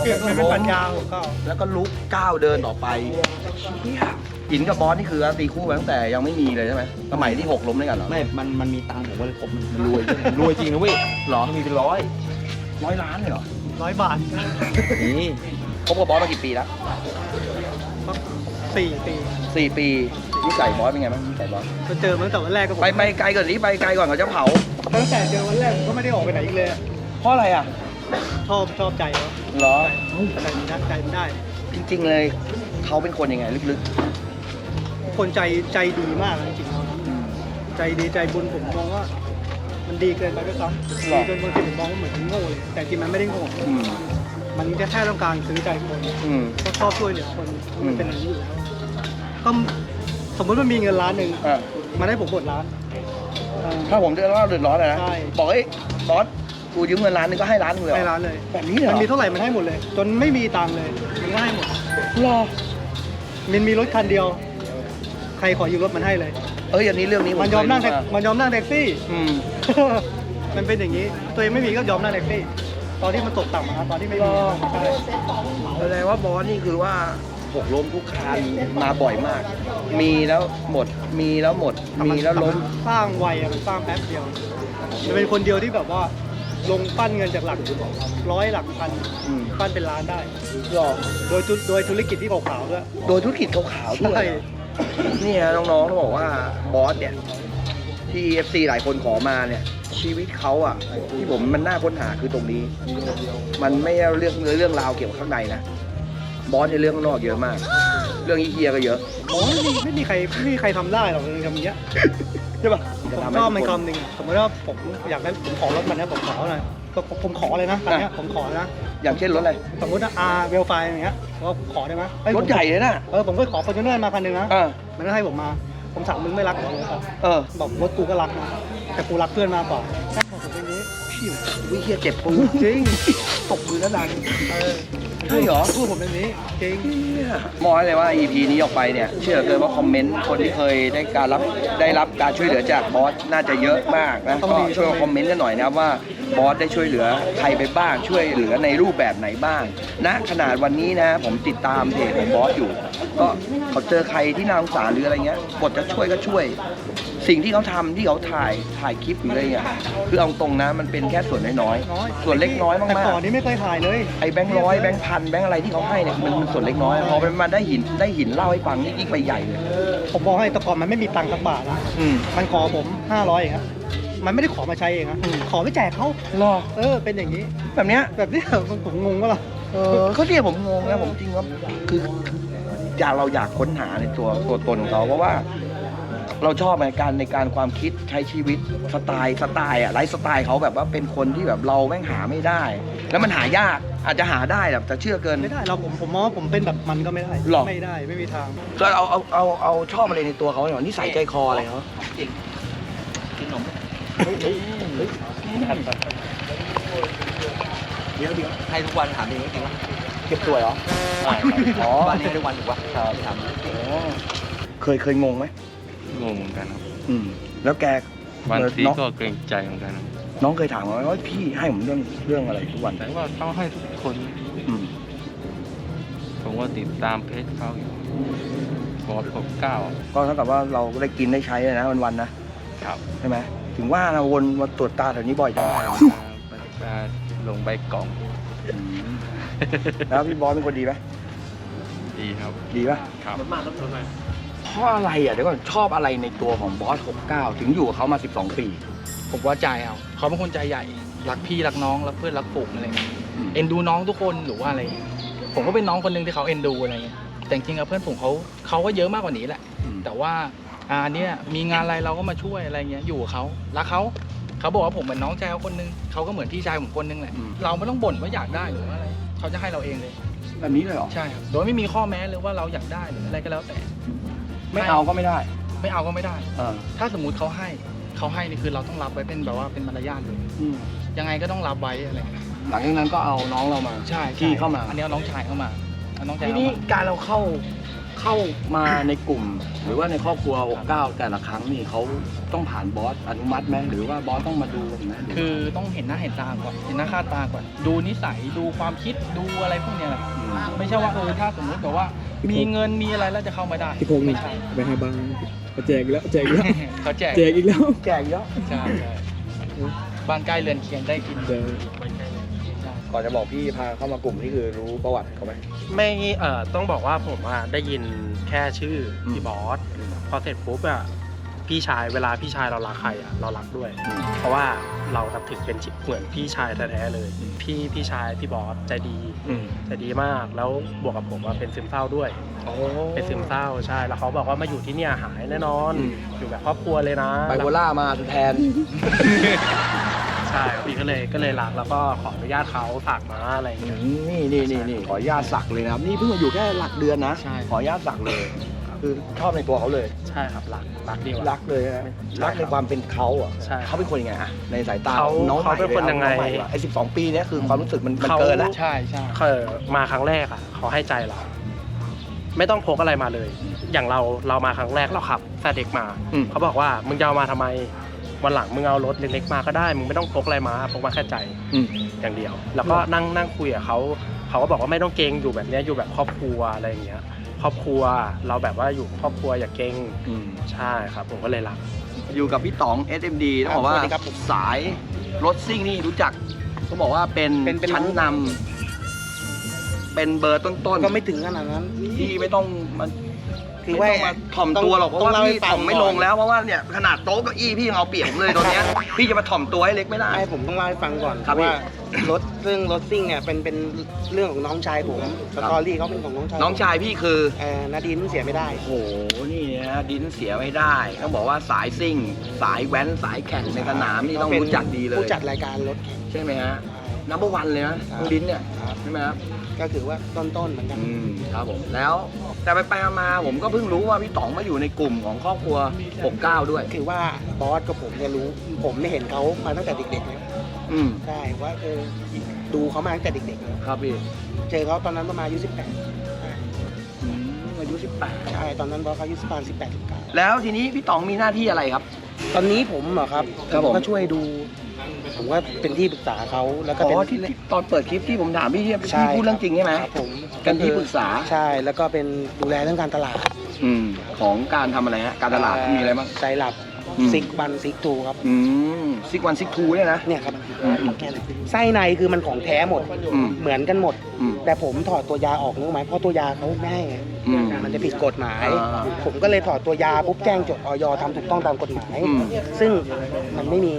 [SPEAKER 7] เปลี่ยนเป็นปัญญาหกเก้า
[SPEAKER 2] แล้วก็ลุกก้าวเดินต่อไปเชี่ยหินกับบอสนี่คือตีคู่มาตั้งแต่ยังไม่มีเลยใช่ไหมสมัยที่หกล้มด้วยกันเหรอ
[SPEAKER 8] ไม่ มันมันมีตังค์ผมก็เลยคบมันมันรวยมันรวยจริงนะเว้ย
[SPEAKER 2] หรอ
[SPEAKER 8] มันมีเป็นร้อย
[SPEAKER 2] ร้อยล้านเลยเหรอ
[SPEAKER 7] ร้อยบาท
[SPEAKER 8] นี่
[SPEAKER 2] คบกับบอสมากี่ปีแล้ว
[SPEAKER 7] สี่ปี
[SPEAKER 2] สี่ปีนิสัยบอสเป็นไงบ้างนิสัยบอส
[SPEAKER 7] ก็เจอมาตั้งแต่วันแรกก็ผม
[SPEAKER 2] ไปไปไกลก่อนนี้ไปไกลก่อนเขาจะเผา
[SPEAKER 7] ตั้งแต่เจอวันแรกผมก็ไม่ได้ออกไปไหนอีกเลย
[SPEAKER 2] เพราะอะไรอะ
[SPEAKER 7] ชอบชอบใจเขา
[SPEAKER 2] เหรอ
[SPEAKER 7] ใจมันได้ใจมันได้
[SPEAKER 2] จริงๆเลยเขาเป็นคนยังไงลึก
[SPEAKER 7] คนใจใจดีมากนะจริงๆใจดีใจบุญผมมองว่า มันดีเกินไปด้วยซ้ำดีจนบางทีผมมองว่าเหมือนมันโง่เลยแต่จริงมันไม่ได้โง่
[SPEAKER 2] ๆอืม
[SPEAKER 7] มันแค่แค่ต้องการซื้อใจคน
[SPEAKER 2] อืม
[SPEAKER 7] ก็ชอบช่วยเหลือคน
[SPEAKER 2] อืม
[SPEAKER 7] มันเป็นอย่างนี้อยู่แล้วก็สมมติมันมีเงินล้านหนึ่ง
[SPEAKER 2] อะ
[SPEAKER 7] มาได้ผมหมดล้าน
[SPEAKER 2] ถ้าผมเดือดร้อนเดือดร้อนเลยนะ
[SPEAKER 7] ใช่
[SPEAKER 2] บอกเอ้ยบอสกูยืมเงินล้านหนึงก็ให้ล้านหนึงเลยเหรอ
[SPEAKER 7] ให้ล้านเลย
[SPEAKER 2] แบบนี้เลยเหร
[SPEAKER 7] มัน
[SPEAKER 2] อ
[SPEAKER 7] มีเท่าไหร่มันให้หมดเลย จนไม่มีตังค์เลยมันก็ให้หมด
[SPEAKER 2] รอ
[SPEAKER 7] มินมีรถคันเดียว ใครขอยืมรถมันให้เลย
[SPEAKER 2] เอ้ยอันนี้เรื่องนี้
[SPEAKER 7] มันยอมนั่ง
[SPEAKER 2] เค
[SPEAKER 7] แท็ก
[SPEAKER 2] รู้า
[SPEAKER 7] มันยอมนั่งแท็กซี่
[SPEAKER 2] อืม
[SPEAKER 7] มันเป็นอย่างนี้ ตัวเองไม่มีก็ยอมนั่งแท็กซี่ ตอนที่มันตกต่ำอะตอนที่ไม่มีใช่
[SPEAKER 2] แสดงว่าบอสนี่คือว่าหกล้มทุกคานมาบ่อยมาก มีแล้วหมด มีแล้วหมด มีแล้วล้ม
[SPEAKER 7] สร้างไวอะมันสร้างแป๊บเดียวมันเป็นคนเดียวที่แบบว่า ลงปั้นเงินจากหลักร้อยหลักพัน
[SPEAKER 2] อืม
[SPEAKER 7] ปั้นเป็นล้านได้
[SPEAKER 2] หรอ
[SPEAKER 7] โดยธุโดยธุรกิจที่ขาวๆด้วย
[SPEAKER 2] โดยธุรกิจขาวๆด้วย
[SPEAKER 7] ใช่
[SPEAKER 2] เนี่ยน้องๆต้องบอกว่าบอสเนี่ย ที่ FC หลายคนขอมาเนี่ย ชีวิตเขาอะที่ผมมันน่าค้นหาคือตรงนี้ มันไม่ใช่เรื่องเรื่องราวเกี่ยวกับข้างในนะบอสในเรื่องข้างนอกเยอะมาก เรื่องอีเฮียก็เยอะ
[SPEAKER 6] ผมว่าไม่มีไม่มีใครไม่มีใครทำได้หรอกเรื่องคำเนี้ยใช่ป่ะ
[SPEAKER 2] จะ
[SPEAKER 6] ผม
[SPEAKER 2] ทำให้
[SPEAKER 6] ชอบ
[SPEAKER 2] ทุ
[SPEAKER 6] มัน
[SPEAKER 2] กคน
[SPEAKER 6] คำหนึ่งอะสมมติว่าผมอยากได้ผมขอรถมันนะผมขอหน่อยผมผมขอเลยนะอันเนี้ยผมขอนะ
[SPEAKER 2] อย่างเช่นรถอะไร
[SPEAKER 6] สมมติว่าอาเวลไฟอย่างเงี้ยว่าผมขอได้ไหมเอ้ย
[SPEAKER 2] รถใหญ่เลยนะ
[SPEAKER 6] เออผมก็ขอฟอร์จูเนอร์มาคันหนึ่งนะ
[SPEAKER 2] เออ
[SPEAKER 6] มันก็ให้ผมมา ผมสั่งมึงไม่รักเหรอเลยครับ
[SPEAKER 2] เออ
[SPEAKER 6] บอกรถกูก็รักนะแต่กูรักเพื่อนมากกว่าแค่บอกผมอย่างนี้
[SPEAKER 2] พี่วิเฮียเจ็บปูจริงตบมือแล้วดัง
[SPEAKER 6] เออ
[SPEAKER 2] ใช่เหรอ
[SPEAKER 6] พูดผมอย่างนี้จริง
[SPEAKER 2] มองให้เลยว่า EP นี้ออกไปเนี่ย เชื่อเกินว่าคอมเมนต์คนที่เคยได้การรับได้รับการช่วยเหลือจากบอสน่าจะเยอะมากนะ
[SPEAKER 6] ต้อง
[SPEAKER 2] ก็
[SPEAKER 6] ดี
[SPEAKER 2] ช่วยมาคอมเมนต์กันหน่อยนะครับว่าบอสได้ช่วยเหลือใครไปบ้างช่วยเหลือในรูปแบบไหนบ้างณขนาดวันนี้นะผมติดตามเพจของบอสอยู่ ก็เขาเจอใครที่น่าสงสารหรืออะไรเงี้ยบทจะช่วยก็ช่วย สิ่งที่เขาทำที่เขาถ่ายถ่ายคลิปหรืออะไรเงี้ยคือเอาตรงนะมันเป็นแค่ส่วนน้อย
[SPEAKER 6] น้อย
[SPEAKER 2] ๆส่วนเล็กน้อยมา
[SPEAKER 6] แต่
[SPEAKER 2] ก
[SPEAKER 6] ก่อน
[SPEAKER 2] ๆ
[SPEAKER 6] นี้ไม่เคยถ่ายเลย
[SPEAKER 2] ไอ้แบงค์ร้อยแบงค์พันแบงค์อะไรที่เขาให้เนี่ยมันมันส่วนเล็กน้อยพอมันมาได้หินได้หินเล่าให้ฟังนี่ยิ่งไปใหญ่เลย
[SPEAKER 6] ผมบอกให้แต่ก่อนมันไม่มีตังค์สักบาทนะ
[SPEAKER 2] อืม
[SPEAKER 6] มันขอผม 500เองครับมันไม่ได้ขอมาใช้เองนะขอไปแจกเขา
[SPEAKER 2] รอ
[SPEAKER 6] เออเป็นอย่างนี้
[SPEAKER 2] แบบเนี้ย
[SPEAKER 6] แบบนี้ผมงงว่าล่ะ
[SPEAKER 2] เออเขาเนี่ยผมงงนะผมจริงว่าคืออยากเราอยากค้นหาในตัวตัวตนของเขาเพราะว่า เราชอบในการในการความคิดใช้ชีวิตสไตล์สไตล์อะไลฟ์สไตล์เขาแบบว่าเป็นคนที่แบบเราแม่งหาไม่ได้ แล้วมันหายากอาจจะหาได้แบบแต่เชื่อเกิน
[SPEAKER 6] ไม่ได้เราผมผมมองว่าผมเป็นแบบมันก็ไม่ได้
[SPEAKER 2] หรอ
[SPEAKER 6] ไม่ได้ไม่มีทาง
[SPEAKER 2] ก็เอาเอาเอาเอาชอบอะไรในตัวเขาหน่อยนิสัยใจคออะไรเขา
[SPEAKER 1] เดี๋ยวเดี๋ยวให้ทุกวันถามเองจริงวะ
[SPEAKER 2] เก็บตัวเหรออ๋อ
[SPEAKER 1] บ้านนี้ให้ทุกวันถูกปะครับถาม
[SPEAKER 2] เคยเคยงงไหม
[SPEAKER 9] งงเหมือนกันครับ
[SPEAKER 2] อืม แล้วแก
[SPEAKER 9] บางที
[SPEAKER 2] น้อง
[SPEAKER 9] ก็เกรงใจเหมือนกันครับ
[SPEAKER 2] น้องเคยถามเขาไหมว่าพี่ให้ผมเรื่องเรื่องอะไรทุกวัน
[SPEAKER 9] แต่ว่าเขาให้ทุกคน
[SPEAKER 2] อืม
[SPEAKER 9] ผมก็ติดตามเพจเขาอยู่บอสหกเก้า
[SPEAKER 2] ก็เท่ากับว่าเราได้กินได้ใช้เลยนะวันๆนะครับใช่ไหมถึงว่านะวนมาตรวจตาแถวนี้บ่อยจัง
[SPEAKER 9] มาลงใบกล่อง
[SPEAKER 2] อืมแล้วพี่บอสเป็นคนดีไหม
[SPEAKER 9] ดีครับ
[SPEAKER 2] ดีปะ
[SPEAKER 9] ครับ
[SPEAKER 2] เพราะอะไรอะเดี๋ยวก่อนชอบอะไรในตัวของบอส 69 ถึงอยู่กับเขามา 12 ปี
[SPEAKER 10] ผมว่าใจเอาเขาเป็นคนใจใหญ่ รักพี่รักน้องรักเพื่อนรักฝูงอะไรเงี้ย
[SPEAKER 2] อืม
[SPEAKER 10] เอ็นดูน้องทุกคนหรือว่าอะไรเงี้ยผมก็เป็นน้องคนหนึ่งที่เขาเอ็นดูอะไรเงี้ยแต่จริงๆอะเพื่อนผมเขาเขาก็เยอะมากกว่านี้แหละ
[SPEAKER 2] อืม
[SPEAKER 10] แต่ว่าอ่าเนี่ยมีงานอะไรเราก็มาช่วยอะไรเงี้ยอยู่กับเขารักเขาเขาบอกว่าผมเหมือนน้องชายเขาคนนึงเขาก็เหมือนพี่ชายผมคนนึงแหละเราไม่ต้องบ่นว่าอยากได้หรือว่าอะไรเขาจะให้เราเองเลย
[SPEAKER 2] แบบนี้เลยเหรอ
[SPEAKER 10] ใช่ครับ โดยไม่มีข้อแม้เลยว่าเราอยากได้หรืออะไรก็แล้วแต่
[SPEAKER 2] ไม่เอาก็ไม่ได้
[SPEAKER 10] ไม่เอาก็ไม่ได้
[SPEAKER 2] อ่า
[SPEAKER 10] ถ้าสมมุติเขาให้เขาให้นี่คือเราต้องรับไว้เป็นแบบว่าเป็นมารยาทเลย
[SPEAKER 2] อืม
[SPEAKER 10] ยังไงก็ต้องรับไว้อะไรเงี้ย
[SPEAKER 2] หลังจากนั้นก็เอาน้องเรามา
[SPEAKER 10] ใช่
[SPEAKER 2] ที่เข้ามา
[SPEAKER 10] อันนี้เอาน้องชายเข้ามาเอาน้องชาย
[SPEAKER 2] ที
[SPEAKER 10] เข้า
[SPEAKER 2] นี้
[SPEAKER 10] มา
[SPEAKER 2] การเราเข้าเข้ามาในกลุ่ม หรือว่าในครอบครัว69แต่ละครั้งนี่เขาต้องผ่านบอสอนุมัติไหมหรือว่าบอสต้องมาดูไหม
[SPEAKER 10] คือต้องเห็นหน้าเห็นตาก่อน เห็นหน้าค่าตาก่อน ดูนิสัย ดูความคิด ดูอะไรพวกเนี้ยแหละ
[SPEAKER 2] ม
[SPEAKER 10] ไม่ใช่ว่าเออถ้าสมมติแบบว่า มีเงินมีอะไรแล้วจะเข้ามาได้
[SPEAKER 3] ที่พง
[SPEAKER 10] ไม่ใช่
[SPEAKER 3] ไปหาบังมาแจกอีกแล้วแจกอีกแล้ว
[SPEAKER 10] เขาแจก
[SPEAKER 3] แจกอีกแล้ว
[SPEAKER 2] แจกเยอะ
[SPEAKER 10] ใช่ใช่บ้านใกล้เรือนเคียงได้กิน
[SPEAKER 3] เดี๋ยว
[SPEAKER 10] บ้านใกล้เรือนเคียงใช่
[SPEAKER 2] ก่อนจะบอกพี่พาเข้ามากลุ่มนี่คือรู้ประวัติเขาไหม
[SPEAKER 11] ไม่เอ่อต้องบอกว่าผมอะได้ยินแค่ชื่ออ
[SPEAKER 2] ม
[SPEAKER 11] พี่บอส พอเสร็จปุ๊บอะ พี่ชายเวลาพี่ชายเรารักใครอะเรารักด้วย
[SPEAKER 2] อืม
[SPEAKER 11] เพราะว่าเรานับถือเป็นชิเหมือนพี่ชายแท้ๆเลย พี่พี่ชายพี่บอสใจดี
[SPEAKER 2] อืม
[SPEAKER 11] ใจดีมากแล้วบวกกับผมว่าเป็นซึมเศร้าด้วย
[SPEAKER 2] โอ้
[SPEAKER 11] เป็นซึมเศร้าใช่แล้วเขาบอกว่ามาอยู่ที่เนี่ยหายแน่นอน
[SPEAKER 2] อืม
[SPEAKER 11] อยู่แบบครอบครัวเลยนะ
[SPEAKER 2] ไบโพล่ามาแทน
[SPEAKER 11] ใช่พี่ก็เลยก็เลยรักแล้วก็ขออนุญาตเขาฝากมาอะไรอย่างเงี้ย
[SPEAKER 2] นี่นี่นี่นี่ขออนุญาตสักเลยนะครับนี่เพิ่งมาอยู่แค่หลักเดือนนะ
[SPEAKER 11] ใช่
[SPEAKER 2] ขออนุญาตสักเลย คือชอบในตัวเขาเลย
[SPEAKER 11] ใช่ครับรักรักดีกว่า
[SPEAKER 2] รักเลยฮะ
[SPEAKER 11] ใช่
[SPEAKER 2] รักในความเป็นเขาอะ
[SPEAKER 11] ใช่
[SPEAKER 2] เขาเป็นคนยังไงอะในสายตา
[SPEAKER 11] เขา
[SPEAKER 2] น้องใหม่
[SPEAKER 11] เขาเป็นคนยังไง
[SPEAKER 2] ลอาน้อใหม่ดีกว่าไอ้สิบสองปีเนี้ยคือความรู้สึกมันมัน
[SPEAKER 11] เขา
[SPEAKER 2] เกินแล้ว
[SPEAKER 10] ใช่ใช่
[SPEAKER 11] เออมาครั้งแรกอะเขาให้ใจเรา ไม่ต้องพกอะไรมาเลย อย่างเราเรามาครั้งแรกเราขับแฟเด็กมา
[SPEAKER 2] อืม
[SPEAKER 11] เขาบอกว่ามึงจะเอามาทำไมวันหลังมึงเอารถเล็กๆมาก็ได้มึงไม่ต้องพกอะไรมาพกมาแค่ใจ
[SPEAKER 2] อืม
[SPEAKER 11] อย่างเดียว แล้วก็นั่งนั่งคุยกับเขาเขาก็บอกว่าไม่ต้องเกรงอยู่แบบเนี้ยอยู่แบบครอบครัวอะไรอย่างเงี้ย ครอบครัว เราแบบว่าอยู่ครอบครัวอย่าเกรง
[SPEAKER 2] อืม
[SPEAKER 11] ใช่ครับ ผมก็เลยรัก
[SPEAKER 2] อยู่กับพี่ต๋อง SMD ต้องบอกว่า
[SPEAKER 6] สวัสดีครับผม
[SPEAKER 2] สายรถซิ่งนี่รู้จักต้องบอกว่าเป็น
[SPEAKER 6] เป็นเป็น
[SPEAKER 2] ชั้นนำเป็นเบอร์ต้นๆ
[SPEAKER 6] ก็ไม่ถึงขนาดนั้น
[SPEAKER 2] ที่ไม่ต้องมันไม่ต้องมาถ่อมตัวหรอกเพราะว่าพี่ถ่อมไม่ลงแล้วเพราะว่าเนี่ยขนาดโต๊ะเก้าอี้พี่ยังเอาเปรียบผมเลยตอนเนี้ยพี่จะมาถ่อมตัวให้เล็กไม่ได้
[SPEAKER 6] ให้ผมต้องเล่าให้ฟังก่อน
[SPEAKER 2] ครับพี่
[SPEAKER 6] ว่า รถเรื่องรถซิ่งเนี่ยเป็นเป็นเรื่องของน้องชายผมสตอรี่เขาเป็นของน้องชาย
[SPEAKER 2] น้องชายพี่คือ
[SPEAKER 6] เอ่อนาดินเสียไม่ได้
[SPEAKER 2] โอ้โห นี่นะดินเสียไม่ได้ต้องบอกว่าสายซิ่ง สายแว้นสายแข่งในสนามนี่ต้องรู้จักดีเลย
[SPEAKER 6] ผู้จัดรายการรถแข่ง
[SPEAKER 2] ใช่ไหมฮะนับวันเลยนะน้องดินเนี่ย
[SPEAKER 6] ครับ
[SPEAKER 2] ใช่ไหมครับ
[SPEAKER 6] ก็ถือว่าต้นๆเหมือนกัน
[SPEAKER 2] อืมครับผมแล้ว แต่ไปไปๆมาๆผมก็เพิ่งรู้ว่าพี่ต๋องมาอยู่ในกลุ่มของครอบครัว 69 ด้วย
[SPEAKER 6] คือว่าบอสกับผมเนี่ยรู้ ผมไม่เห็นเขามาตั้งแต่เด็กๆเลย
[SPEAKER 2] อืม
[SPEAKER 6] ใช่ว่าเออดูเขามาตั้งแต่เด็กๆเลย
[SPEAKER 2] ครับพี่
[SPEAKER 6] เจอเขาตอนนั้นประมาณอายุ18
[SPEAKER 2] อืมอายุ
[SPEAKER 6] ใช่ตอนนั้นบอสเขาอายุประมาณ18 19
[SPEAKER 2] 18แล้วทีนี้พี่ต๋องมีหน้าที่อะไรครับ
[SPEAKER 6] ตอนนี้ผมเหรอครับ
[SPEAKER 2] ครับผม
[SPEAKER 6] ก็ช่วยดู ผมก็เป็นที่ปรึกษาเขาแล้วก็
[SPEAKER 2] อ๋
[SPEAKER 6] เป็น
[SPEAKER 2] อที่ที่ตอนเปิดคลิปที่ผมถามพี่ที่
[SPEAKER 6] ใช่
[SPEAKER 2] พี่พูดเรื่องจริงใช่ไหม
[SPEAKER 6] ครับผม
[SPEAKER 2] เป็นที่ปรึกษา
[SPEAKER 6] ใช่แล้วก็เป็นดูแลเรื่องการตลาด
[SPEAKER 2] อืมของการทำอะไรฮะการตลาดมีอะไรบ้าง
[SPEAKER 6] ใจหลับ
[SPEAKER 2] อืม
[SPEAKER 6] ซิกบันซิกทูครับ
[SPEAKER 2] อืมซิกวันซิกทูเนี่ยนะ
[SPEAKER 6] เนี่ยครับ
[SPEAKER 2] อืม
[SPEAKER 6] แค่นั้นไส้ในคือมันของแท้หมด
[SPEAKER 2] อืม
[SPEAKER 6] เหมือนกันหมด
[SPEAKER 2] อืม
[SPEAKER 6] แต่ผมถอดตัวยาออกนึกไหมเพราะตัวยาเขาไม่ให้ไง
[SPEAKER 2] อืม
[SPEAKER 6] มันจะผิดกฎหมาย
[SPEAKER 2] อ่า
[SPEAKER 6] ผมก็เลยถอดตัวยาปุ๊บแจ้งจดออยทำถูกต้องตามกฎหมาย
[SPEAKER 2] อืม
[SPEAKER 6] ซึ่งมันไม่มี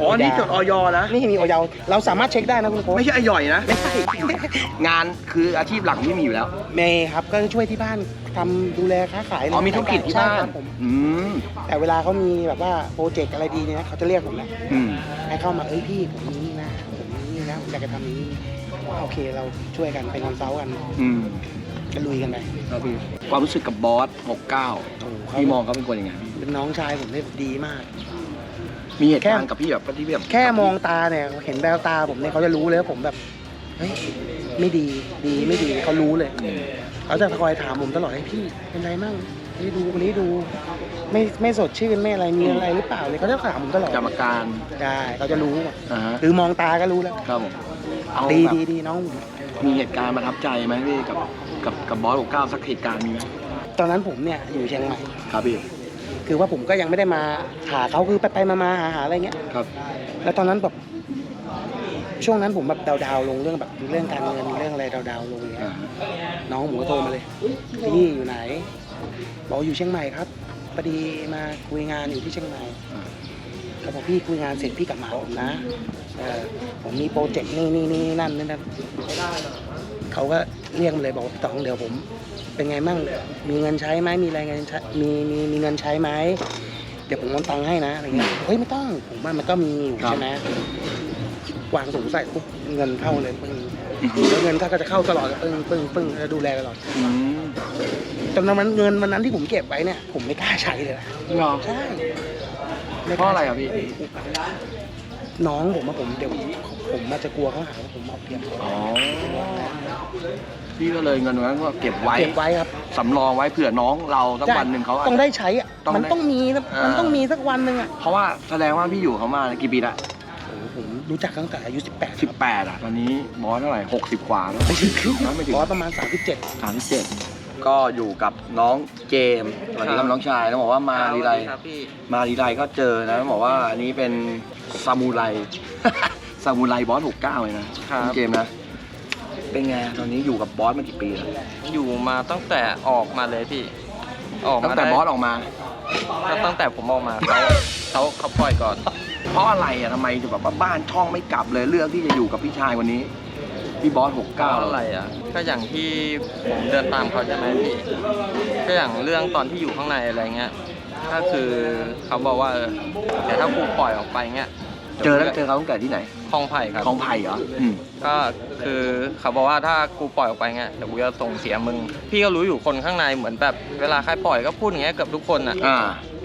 [SPEAKER 2] อ๋อ นี่จดออยนะ
[SPEAKER 6] นี่มีออยเราสามารถเช็คได้นะคุณโค้ช
[SPEAKER 2] ไม่ใช่อย่อยนะ
[SPEAKER 6] ไม่ใช่
[SPEAKER 2] งานคืออาชีพหลักที่มีอยู่แล้ว
[SPEAKER 6] เมย์ครับก็ช่วยที่บ้านทำดูแลค้าขาย
[SPEAKER 2] อ๋อมีธุรกิจที่บ้า
[SPEAKER 6] ใช่คนรับผม
[SPEAKER 2] อืม
[SPEAKER 6] แต่เวลาเขามีแบบว่าโปรเจกต์อะไรดีเนี่ยเขาจะเรียกผมนะ
[SPEAKER 2] อืม
[SPEAKER 6] ให้เข้ามาเอ้ยพี่ผมมีนี่นะผมมีนี่นะผมอยากจะทำนี้ว่าโอเคเราช่วยกันเป็นคอนซัลท์กัน
[SPEAKER 2] อืม
[SPEAKER 6] ก็ลุยกันไป
[SPEAKER 2] ครับพี่ความรู้สึกกับบอส 69
[SPEAKER 6] โอ้โหเขา
[SPEAKER 2] พี่มองเขาเป็นคนยังไง
[SPEAKER 6] เป็นน้องชายผมเนี่ยดีมาก
[SPEAKER 2] มีเหตุการณ์กับพี่แบบที่แบบ
[SPEAKER 6] แค่มองตาเนี่ยเห็นแววตาผมเนี่ยเขาจะรู้เลยว่าผมแบบเฮ้ยไม่ดีดีไม่ดีเขารู้เลย
[SPEAKER 2] อืม
[SPEAKER 6] เขาจะคอยถามผมตลอดให้พี่เป็นไรมั่งนี่ดูคนนี้ดู ไม่ไม่สดชื่นไม่อะไรมีอะไรหรือเปล่าเลยเขาจะถามผมตลอด
[SPEAKER 2] กรรมการ
[SPEAKER 6] ได้เขาจะรู้หมด
[SPEAKER 2] อ่าฮะ
[SPEAKER 6] หรือมองตาก็รู้แล้ว
[SPEAKER 2] ครับผมเอา
[SPEAKER 6] ดี
[SPEAKER 2] แบบ
[SPEAKER 6] ดีดีน้องผม
[SPEAKER 2] มีเหตุการณ์ประทับใจไหมพี่กับกับกับบอส69สักเหตุการณ์มีไหม
[SPEAKER 6] ตอนนั้นผมเนี่ยอยู่เชียงใหม่
[SPEAKER 2] ครับพี่
[SPEAKER 6] คือว่าผมก็ยังไม่ได้มาหาเขาคือไปไปมามาหาหาอะไรเงี้ย
[SPEAKER 2] ครับ
[SPEAKER 6] แล้วตอนนั้นแบบ ช่วงนั้นผมแบบดาวๆลงเรื่องแบบเรื่องการเงินเรื่องอะไรดาวๆลงเงี้
[SPEAKER 2] อ่าย
[SPEAKER 6] น้องผมก็โทรมาเลยพี่อยู่ไหน บอกอยู่เชียงใหม่ครับพอดีมาคุยงานอยู่ที่เชียงใหม่
[SPEAKER 2] อ่า
[SPEAKER 6] เขาบอกพี่คุยงานเสร็จพี่กลับมาหาผมนะเออผมมีโปรเจกต์นี่นี่นี่นั่นนั่นนั่นเขาก็เรียกมาเลยบอกว่าพี่ต๋องเดี๋ยวผม เป็นไงมั่งมีเงินใช้ไหมมีอะไรเงินใช้มีมีมีเงินใช้ไหมเดี๋ยวผมโอนตังค์ให้นะอะไรเงี้ยเฮ้ยไม่ต้องผมว่ามันก็มีอยู่
[SPEAKER 2] ครับ
[SPEAKER 6] ใช่ไหม วางถุงใส่ปุ๊บเงินเข้าเลยปึ้งแล้วเงินเขาก็จะเข้าตลอดปึ้งปึ้งปึ้งแล้วดูแลตลอด
[SPEAKER 2] อืม
[SPEAKER 6] จนนั้นเงินวันนั้นที่ผมเก็บไว้เนี่ยผมไม่กล้าใช้เลยนะ
[SPEAKER 2] เหรอ
[SPEAKER 6] ใช่ม่
[SPEAKER 2] เพ
[SPEAKER 6] กล้
[SPEAKER 2] ราะอะไรอะพี่
[SPEAKER 6] น้องผมว่าผมเดี๋ยวผมอาจจะกลัวเขาหาว่าผมเอาเปรียบเขา
[SPEAKER 2] อ๋อ พี่ก็เลยเงินตรงนั้นก็เก็บไว้
[SPEAKER 6] เก็บไว้ครับ
[SPEAKER 2] สำรองไว้เผื่อน้องเราสัก
[SPEAKER 6] ใช่
[SPEAKER 2] วันหนึ่งเขาอาจ
[SPEAKER 6] ต้อง
[SPEAKER 2] จะ
[SPEAKER 6] ได้ใช้อะ
[SPEAKER 2] ต้องได้
[SPEAKER 6] มันต้องมีนะ
[SPEAKER 2] อ่ามั
[SPEAKER 6] มันต้องมีสักวันหนึ่งอะ
[SPEAKER 2] เพราะว่าแสดงว่าพี่อยู่เขามากี่ปีละ
[SPEAKER 6] โอ้โหผม รู้จักตั้งแต่อายุ 18
[SPEAKER 2] สิบแปดอะ ตอนนี้บอสเท่าไหร่หกสิบกว่าแล้ว
[SPEAKER 6] ไม่ถึง
[SPEAKER 2] ไม่ถึง
[SPEAKER 6] ร้อยประมาณ 37
[SPEAKER 2] สามสิบเจ็ดก็อยู่กับน้องเจมส์สวัสดีครับน้องชายต้องบอกว่ามาทีไร
[SPEAKER 9] ครับพี่
[SPEAKER 2] มาทีไรก็เจอนะต้องบอกว่าอันนี้เป็นซามูไรซามูไรบอสหกเก้าเลยนะครับน้องเจมส์นะเป็นไงตอนนี้อยู่กับบอสมากี่ปีแล้ว
[SPEAKER 9] อยู่มาตั้งแต่ออกมาเลยพี่ ออก
[SPEAKER 2] ตั้
[SPEAKER 9] มาง
[SPEAKER 2] แต่
[SPEAKER 9] ได้
[SPEAKER 2] บอสออกมา
[SPEAKER 9] ก็ตั้งแต่ผมออกมาเขาเขาเขาปล่อยก่อน
[SPEAKER 2] เพราะอะไรอะทำไมถึงแบบว่าบ้านช่องไม่กลับเลยเลือกที่จะอยู่กับพี่ชายคนนี้ พี่บอสหก
[SPEAKER 9] เพ
[SPEAKER 2] เก้า
[SPEAKER 9] ราะอะไรอะ ก็อย่างที่ผมเดินตามเขาใช่ไหมพี่ ก็อย่างเรื่องตอนที่อยู่ข้างในอะไรเงี้ย ก็คือเขาบอกว่าเออแต่ถ้ากูปล่อยออกไปเงี้ย
[SPEAKER 2] เจอแล้วเจอเขาตั้งแต่ที่ไหน
[SPEAKER 9] คลองไผ่ครับ
[SPEAKER 2] คลองไผ่เหรออืม
[SPEAKER 9] ก็คือเขาบอกว่าถ้ากูปล่อยออกไปเงี้ยเดี๋ยวกูจะส่งเสียมึง พี่ก็รู้อยู่คนข้างในเหมือนแบบเวลาใครปล่อยก็พูดอย่างเงี้ยเกือบทุกคนอะ
[SPEAKER 2] อ่า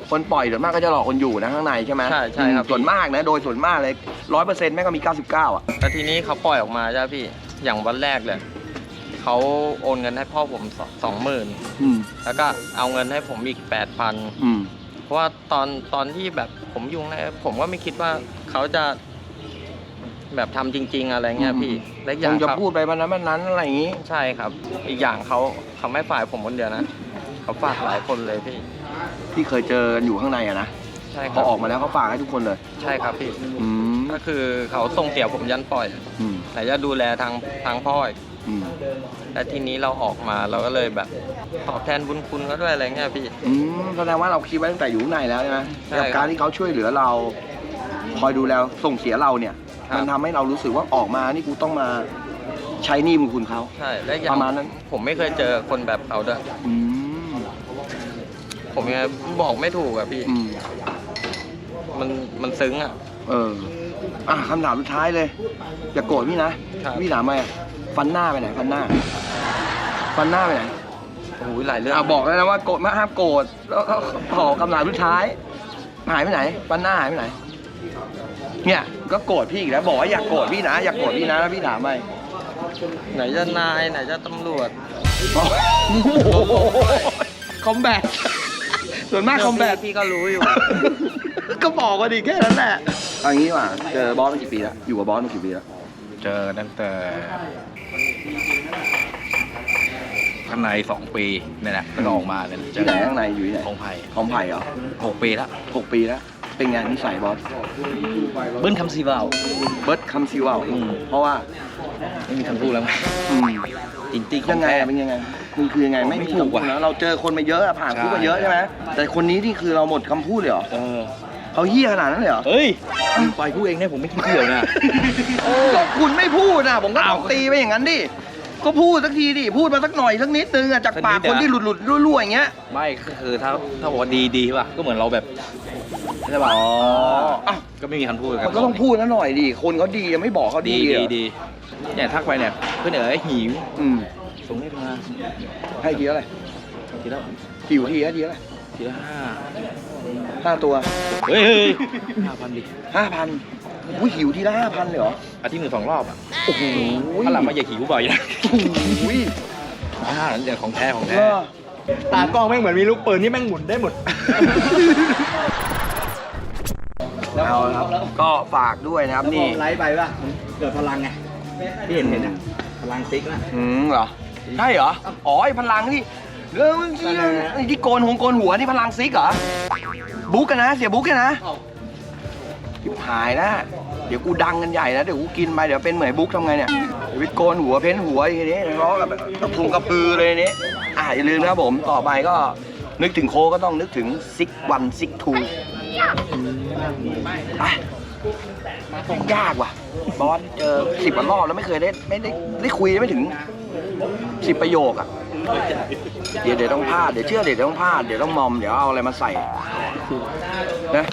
[SPEAKER 2] คนปล่อยส่วนมากก็จะหลอกคนอยู่นะข้างในใช่ไหม
[SPEAKER 9] ใช่ใช่ครับ
[SPEAKER 2] ส่วนมากนะโดยส่วนมากเลยร้อยเปอร์เซ็นต์แม่งก็มี 99 อะ
[SPEAKER 9] แล้วทีนี้เขาปล่อยออกมาใช่ไหมพี่ อย่างวันแรกเลยเขาโอนเงินให้พ่อผมสองหมื่น
[SPEAKER 2] อืม
[SPEAKER 9] แล้วก็เอาเงินให้ผมอีกแปดพัน
[SPEAKER 2] อืม
[SPEAKER 9] เพราะว่าตอนตอนที่แบบผมยุ่งในผมก็ไม่คิดว่าเขาจะ แบบทำจริง ๆ อะไรเงี้ยพี่และอีกอ
[SPEAKER 2] ยั
[SPEAKER 9] ย่างง
[SPEAKER 2] จะ
[SPEAKER 9] ครับ
[SPEAKER 2] พูดไปวันนั้นวันนั้นอะไรอย่างงี้
[SPEAKER 9] ใช่ครับ อีกอย่างเขาเขาไม่ฝ่ายผมคนเดียวนะเขาฝากหลายคนเลยพี่
[SPEAKER 2] ที่เคยเจอกันอยู่ข้างในอะนะ
[SPEAKER 9] ใช่ค
[SPEAKER 2] พ
[SPEAKER 9] รั
[SPEAKER 2] อบออกมาแล้วเขาฝากให้ทุกคนเลย
[SPEAKER 9] ใช่ครับพี่
[SPEAKER 2] อืม
[SPEAKER 9] ก็คือเขาส่งเตี่ยวผมยันปล่อย
[SPEAKER 2] อืม
[SPEAKER 9] ไหนจะดูแลทางทางพ่ออีก
[SPEAKER 2] อืม
[SPEAKER 9] แล้วทีนี้เราออกมาเราก็เลยแบบตอบแทนบุญคุณเขาด้วยอะไรเงี้ยพี่
[SPEAKER 2] อืมแสดงว่าเราคิดไว้ตั้งแต่อยู่ข้างในแล้วใช่ไหม
[SPEAKER 9] ใช่
[SPEAKER 2] กับการที่เขาช่วยเหลือเรา คอยดูแลส่งเสียเราเนี่ย
[SPEAKER 9] ครับ
[SPEAKER 2] มันทำให้เรารู้สึกว่าออกมานี่กูต้องมาใช้หนี้บุญคุณเขา
[SPEAKER 9] ใช่และอย่า
[SPEAKER 2] ป
[SPEAKER 9] ง
[SPEAKER 2] ระมาณนั้น
[SPEAKER 9] ผมไม่เคยเจอคนแบบเขาด้วย
[SPEAKER 2] อืม
[SPEAKER 9] ผมยังไงบอกไม่ถูกอะพี่
[SPEAKER 2] อืม
[SPEAKER 9] มันมันซึ้งอะ
[SPEAKER 2] เออ อะคำถามสุดท้ายเลย อย่าโกรธพี่นะ
[SPEAKER 9] ครับ
[SPEAKER 2] พี่ถามมาฟันหน้าไปไหน ฟันหน้า ฟันหน้าไปไหน
[SPEAKER 9] โอ้โหหลายเรื่อง
[SPEAKER 2] อะบอกแล้วนะว่าโกรธมากห้ามโกรธแล้วก็ขอคำถามสุดท้าย หายไปไหน ฟันหน้าหายไปไหน เนี่ย ก็โกรธพี่อีกแล้วบอกว่าอย่าโกรธพี่นะ อย่าโกรธพี่นะแล้วพี่ถามไป
[SPEAKER 9] ไหนจะนายไหนจะตำรวจ
[SPEAKER 2] คอมแบท ส่วนมากคอมแบท
[SPEAKER 9] พี่ก็รู้อยู่
[SPEAKER 2] ก็บอกมาดิแค่นั้นแหละเอางี้ดีกว่าเจอบอสมากี่ปีแล้วอยู่กับบอสมากี่ปีแล้ว
[SPEAKER 1] เจอตั้งแต่ข้างในสองปีเนี่ยนะแล้วก็ออกมาเลยเจ
[SPEAKER 2] ที่
[SPEAKER 1] อ
[SPEAKER 2] ไหนข้างในอยู่ที่ไหน
[SPEAKER 1] ของไผ่
[SPEAKER 2] ของไผ่เหรอ
[SPEAKER 1] หกปีแล้ว
[SPEAKER 2] หกปีแล้ว เป็นไงนิสัยบอส
[SPEAKER 1] เบิ้ลคำซีเบา
[SPEAKER 2] เบิร์ดคำซิวเอา
[SPEAKER 1] อืม
[SPEAKER 2] เพราะว่า
[SPEAKER 1] ไม่มีคำพูดแล้วไหม
[SPEAKER 2] อืม
[SPEAKER 1] จริงๆขอ
[SPEAKER 2] ยังงไง
[SPEAKER 1] แท้
[SPEAKER 2] อะเป็นยังไงคือคือยังไงไม่มี
[SPEAKER 1] ไม่ถูก
[SPEAKER 2] คำพูด
[SPEAKER 1] ว่ะ
[SPEAKER 2] นะเราเจอคนมาเยอะอะผ่าน
[SPEAKER 1] ใช่
[SPEAKER 2] คุกมาเยอะใช่ไหมแต่คนนี้นี่คือเราหมดคำพูดเลยเหรอ
[SPEAKER 1] เออ
[SPEAKER 2] เขาเฮี้ยขนาดนั้นเลยเหรอ
[SPEAKER 1] เฮ้ยคุณปล่อยพูดเองเนี่ยผมไม่คิดเกี่ยวนะ
[SPEAKER 2] ก็คุณไม่พูดนะผมก็ต้
[SPEAKER 1] อ้า
[SPEAKER 2] อ
[SPEAKER 1] ว
[SPEAKER 2] งตีไปอย่างนั้นดิก็พูดสักทีดิพูดมาสักหน่อยสักนิดนึงอะจากปาก
[SPEAKER 1] สักนิดเดี
[SPEAKER 2] ค
[SPEAKER 1] ยว
[SPEAKER 2] นที่หลุดหลุดๆรั่วๆอย่างเงี้ย
[SPEAKER 1] ไม่ก็คือถ้าถ้าบอกว่าดีดีป่ะก็เหมือนเราแบบ ใช่ป่ะ
[SPEAKER 2] อ้าว
[SPEAKER 1] ก็ไม่มีคำพูด
[SPEAKER 2] มันก็ต้องพูดนะหน่อยดิคนเขาดียังไม่บอกเขา
[SPEAKER 1] ดี
[SPEAKER 2] ดี
[SPEAKER 1] ดี
[SPEAKER 2] เหรอ
[SPEAKER 1] ดีเนี่ยทักไปเนี่ยเพื่อนเอ๋ยหิว
[SPEAKER 2] อืม
[SPEAKER 1] ส่งเลขมา
[SPEAKER 2] ให้ทีละอะไร
[SPEAKER 1] ทีละ
[SPEAKER 2] หิวทีละทีละอะไร
[SPEAKER 1] ทีละห้า
[SPEAKER 2] ห้าตัว
[SPEAKER 1] เฮ้ยเฮ้ยห้าพันดิ
[SPEAKER 2] ห้าพันอุ้ยหิวทีละห้าพันเลยเหรอ
[SPEAKER 1] อาทิตย์หนึ่งสองรอบอะ
[SPEAKER 2] โอ้โห
[SPEAKER 1] ถ้าหลังมาอย่าหิวบ่อยนะ
[SPEAKER 2] โอ้ย
[SPEAKER 1] อ่าอย่างของแท้ของ
[SPEAKER 2] เอ
[SPEAKER 1] แท้
[SPEAKER 2] อ
[SPEAKER 3] ตากล้องแม่งเหมือนมีลูกปืนที่แม่งหมุนได้หมด
[SPEAKER 2] เอาละครับก็ฝากด้วยนะครับ
[SPEAKER 3] แล้วพอ
[SPEAKER 2] นี่
[SPEAKER 3] ไลฟ์ไปป่ะมันเกิดพลังไงที่เห็นเห็นอะพลังซิกนะ
[SPEAKER 2] อืมเหรอใช่เหรออ๋อไอพลังที่เรื่องที่ไอ้ที่โกนหงโกนหัวนี่พลังซิกเหรอบุ๊กกันนะ เสียบุ๊กกันนะทิบหายนะ เดี๋ยวกูดังกันใหญ่นะเดี๋ยวกูกินไปเดี๋ยวเป็นเหมือนบุ๊กทำไงเนี่ยเดี๋ยวไปโกนหัวเพ้นหัวอย่างนี้ร้องกับกระพุงกระพือเลยนี้อ่าอย่าลืมนะครับผมต่อไปก็นึกถึงโคก็ต้องนึกถึงซิกวันซิกทูไป ยากว่ะ บอสเจอสิบวันรอบแล้วไม่เคยได้ไม่ได้ได้คุยไม่ถึงสิบประโยคอะ เดี๋ยวเดี๋ยวต้องพลาดเดี๋ยวเชื่อเดี๋ยวต้องพลาดเดี๋ยวต้องมอมเดี๋ยวเอาอะไรมาใส่นะ